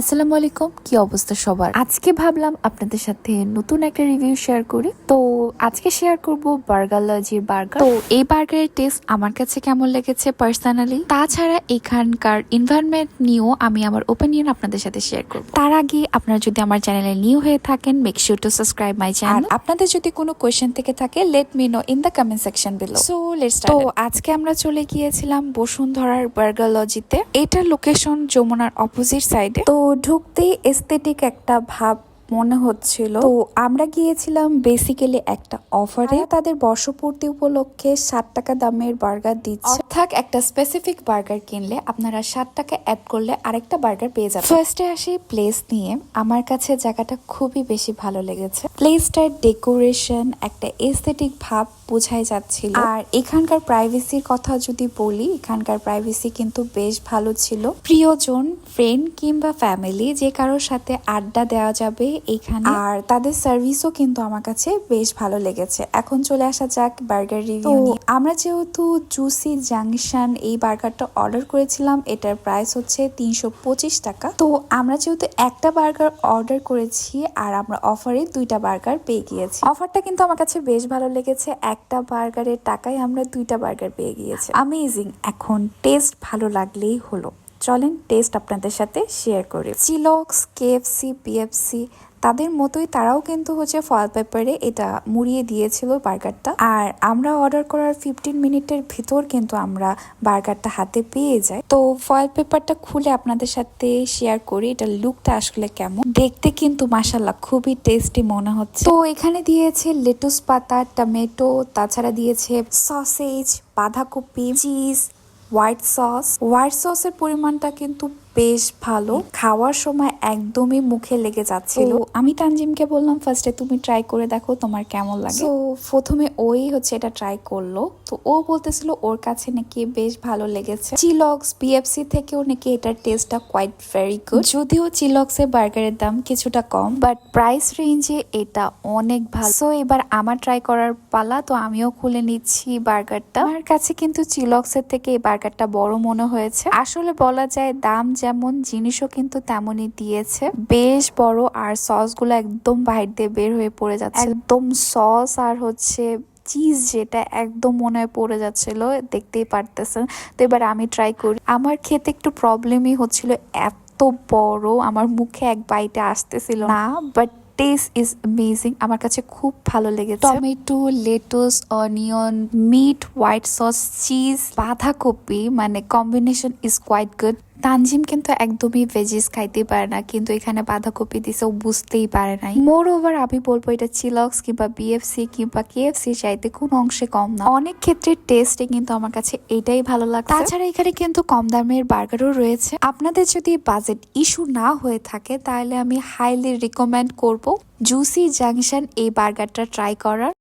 আসসালামু আলাইকুম, কি অবস্থা সবার? আজকে ভাবলাম আপনাদের সাথে নতুন একটা রিভিউ শেয়ার করি। তো আজকে শেয়ার করব বার্গার লজির বার্গার। তো এই বার্গারের টেস্ট আমার কাছে কেমন লেগেছে পার্সোনালি তাছাড়া এখানকার এনভায়রনমেন্ট নিয়েও আমি আমার ওপিনিয়ন আপনাদের সাথে শেয়ার করব। তার আগে আপনারা যদি আমার চ্যানেলে নিউ হয়ে থাকেন make sure to subscribe my channel আপনাদের যদি কোনো কোয়েশ্চেন থেকে থাকে let me know in the comment section below so let's তো আজকে আমরা চলে গিয়েছিলাম বসুন্ধরার বার্গার লজিতে এটার লোকেশন যমুনার অপোজিট সাইডে তো ঢুকতেই এস্থেটিক একটা ভাব মনে হচ্ছিল। তো আমরা গিয়েছিলাম বেসিক্যালি একটা অফারে তাদের বর্ষপূর্তি উপলক্ষে ষাট টাকা দামের বার্গার দিচ্ছে। অর্থাৎ একটা স্পেসিফিক বার্গার কিনলে আপনারা ষাট টাকা অ্যাড করলে আরেকটা বার্গার পেয়ে যাবেন। ফার্স্টে আসি প্লেস নিয়ে। আমার কাছে জায়গাটা খুবই বেশি ভালো লেগেছে। প্লেসটার ডেকোরেশন একটা এস্থেটিক ভাব বোঝাই যাচ্ছিল। আর এখানকার প্রাইভেসির কথা যদি বলি, এখানকার প্রাইভেসি কিন্তু বেশ ভালো ছিল। প্রিয়জন ফ্রেন্ড কিংবা ফ্যামিলি যে কারোর সাথে আড্ডা দেওয়া যাবে এখানে আর তাদের সার্ভিসও কিন্তু আমার কাছে বেশ ভালো লেগেছে। এখন চলে আসা যাক বার্গার রিভিউ আমরা যেহেতু জুসি জাংশন এই বার্গারটা অর্ডার করেছিলাম এটার প্রাইস হচ্ছে তিনশো পঁচিশ টাকা। তো আমরা যেহেতু একটা বার্গার অর্ডার করেছি আর আমরা অফারে দুইটা বার্গার পেয়ে গিয়েছি। অফারটা কিন্তু আমার কাছে বেশ ভালো লেগেছে। একটা বার্গারের টাকায় আমরা দুইটা বার্গার পেয়ে গিয়েছি। আমেজিং এখন টেস্ট ভালো লাগলেই হলো। চলেন টেস্ট আপনাদের সাথে শেয়ার করি। চিলক্স কেএফসি পিএফসি তাদের মতোই তারাও কিন্তু হচ্ছে ফয়েল পেপারে এটা মুড়িয়ে দিয়েছিল বার্গারটা আর আমরা অর্ডার করার ফিফটিন মিনিটের ভিতর কিন্তু আমরা বার্গারটা হাতে পেয়ে যাই। তো ফয়েল পেপারটা খুলে আপনাদের সাথে শেয়ার করি, এটা লুকটা আসলে কেমন। দেখতে কিন্তু মাসাল্লাহ খুবই টেস্টি মনে হচ্ছে। তো এখানে দিয়েছে লেটুস পাতা টমেটো তাছাড়া দিয়েছে সসেজ বাঁধাকপি চিজ হোয়াইট সস। হোয়াইট সসের পরিমাণটা কিন্তু বেশ ভালো। খাওয়ার সময় একদমই মুখে লেগে যাচ্ছিল। আমি তানজিমকে বললাম ফার্স্টে তুমি ট্রাই করে দেখো তোমার কেমন লাগে। তো প্রথমে ওই হচ্ছে এটা ট্রাই করল। তো ও বলতেছিল ওর কাছে নাকি বেশ ভালো লেগেছে। চিলক্স বিএফসি থেকেও নাকি এটার টেস্টটা কোয়াইট ভেরি গুড যদিও চিলক্স এর বার্গারের দাম কিছুটা কম বাট প্রাইস রেঞ্জে এটা অনেক ভালো। So, এবার আমার ট্রাই করার পালা তো আমিও খুলে নিচ্ছি বার্গারটা। আমার কাছে কিন্তু চিলক্স এর থেকে এই বার্গারটা বড় মনে হয়েছে। আসলে বলা যায় দাম যেমন জিনিসও কিন্তু তেমনই দিয়েছে। বেশ বড় আর সসগুলো একদম বাইর দিয়ে বের হয়ে পড়ে যাচ্ছে। একদম সস আর হচ্ছে চিজ যেটা একদম মনে হয় পড়ে যাচ্ছিল, দেখতেই পারতেছেন। তো এবার আমি ট্রাই করি। আমার খেতে একটু প্রবলেমই হচ্ছিল এত বড়, আমার মুখে এক বাইটে আসতেছিল না বাট টেস্ট ইজ অ্যামেজিং আমার কাছে খুব ভালো লেগেছে। Tomato lettuce onion meat white sauce cheese বাঁধাকপি মানে combination is quite good Tanzim কিন্তু একদমই ভেজিস খাইতে পারে না, কিন্তু এখানে বাঁধাকপি দিছে ও বুঝতেই পারে নাই। মোর ওভার আমি বলব এটা চিলক্স কিংবা বিএফসি কিংবা কেএফসি চাইতে কোনো অংশে কম না। অনেক ক্ষেত্রে টেস্টে কিন্তু আমার কাছে এটাই ভালো লাগে তাছাড়া এখানে কিন্তু কম দামের বার্গারও রয়েছে। আপনাদের যদি বাজেট ইস্যু না হয়ে থাকে, তাহলে আমি হাইলি রিকমেন্ড করব জুসি জাংশন এই বার্গারটা ট্রাই করার।